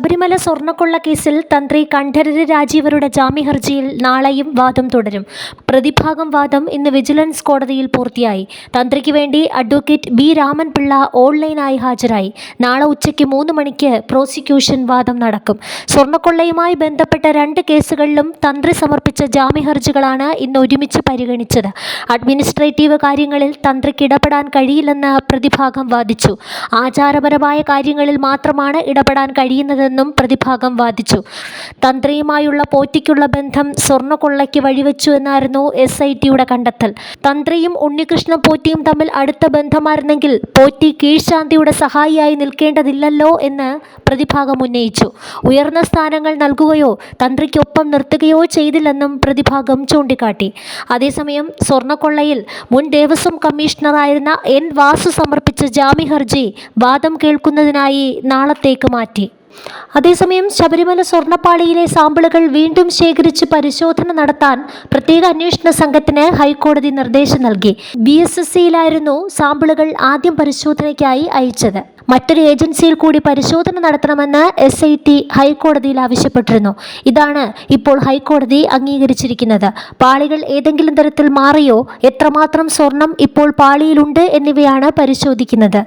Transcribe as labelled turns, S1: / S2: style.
S1: ശബരിമല സ്വർണക്കൊള്ള കേസിൽ തന്ത്രി കണ്ഠരര് രാജീവരുടെ ജാമ്യഹർജിയിൽ നാളെയും വാദം തുടരും. പ്രതിഭാഗം വാദം ഇന്ന് വിജിലൻസ് കോടതിയിൽ പൂർത്തിയായി. തന്ത്രിക്ക് വേണ്ടി അഡ്വക്കേറ്റ് ബി രാമൻപിള്ള ഓൺലൈനായി ഹാജരായി. നാളെ ഉച്ചയ്ക്ക് മൂന്ന് മണിക്ക് പ്രോസിക്യൂഷൻ വാദം നടക്കും. സ്വർണക്കൊള്ളയുമായി ബന്ധപ്പെട്ട രണ്ട് കേസുകളിലും തന്ത്രി സമർപ്പിച്ച ജാമ്യഹർജികളാണ് ഇന്ന് ഒരുമിച്ച് പരിഗണിച്ചത്. അഡ്മിനിസ്ട്രേറ്റീവ് കാര്യങ്ങളിൽ തന്ത്രിക്ക് ഇടപെടാൻ കഴിയില്ലെന്ന് പ്രതിഭാഗം വാദിച്ചു. ആചാരപരമായ കാര്യങ്ങളിൽ മാത്രമാണ് ഇടപെടാൻ കഴിയുന്നതെന്നും പ്രതിഭാഗം വാദിച്ചു. തന്ത്രിയുമായുള്ള പോറ്റിക്കുള്ള ബന്ധം സ്വർണക്കൊള്ളയ്ക്ക് വഴിവെച്ചു എന്നായിരുന്നു എസ് ഐ ടിയുടെ കണ്ടെത്തൽ. തന്ത്രിയും ഉണ്ണികൃഷ്ണ പോറ്റിയും തമ്മിൽ അടുത്ത ബന്ധമായിരുന്നെങ്കിൽ പോറ്റി കീഴ്ശാന്തിയുടെ സഹായിയായി നിൽക്കേണ്ടതില്ലല്ലോ എന്ന് പ്രതിഭാഗം ഉന്നയിച്ചു. ഉയർന്ന സ്ഥാനങ്ങൾ നൽകുകയോ തന്ത്രിക്കൊപ്പം നിർത്തുകയോ ചെയ്തില്ലെന്നും പ്രതിഭാഗം ചൂണ്ടിക്കാട്ടി. അതേസമയം സ്വർണക്കൊള്ളയിൽ മുൻ ദേവസ്വം കമ്മീഷണറായിരുന്ന എൻ വാസു സമർപ്പിച്ച ജാമ്യ ഹർജി വാദം കേൾക്കുന്നതിനായി നാളത്തേക്ക് മാറ്റി. അതേസമയം ശബരിമല സ്വർണപ്പാളിയിലെ സാമ്പിളുകൾ വീണ്ടും ശേഖരിച്ച് പരിശോധന നടത്താൻ പ്രത്യേക അന്വേഷണ സംഘത്തിന് ഹൈക്കോടതി നിർദ്ദേശം നൽകി. ബി എസ് എസ് സിയിലായിരുന്നു സാമ്പിളുകൾ ആദ്യം പരിശോധനയ്ക്കായി അയച്ചത്. മറ്റൊരു ഏജൻസിയിൽ കൂടി പരിശോധന നടത്തണമെന്ന് എസ് ഐ ടി ഹൈക്കോടതിയിൽ ആവശ്യപ്പെട്ടിരുന്നു. ഇതാണ് ഇപ്പോൾ ഹൈക്കോടതി അംഗീകരിച്ചിരിക്കുന്നത്. പാളികൾ ഏതെങ്കിലും തരത്തിൽ മാറിയോ എത്രമാത്രം സ്വർണം ഇപ്പോൾ പാളിയിലുണ്ട് എന്നിവയാണ് പരിശോധിക്കുന്നത്.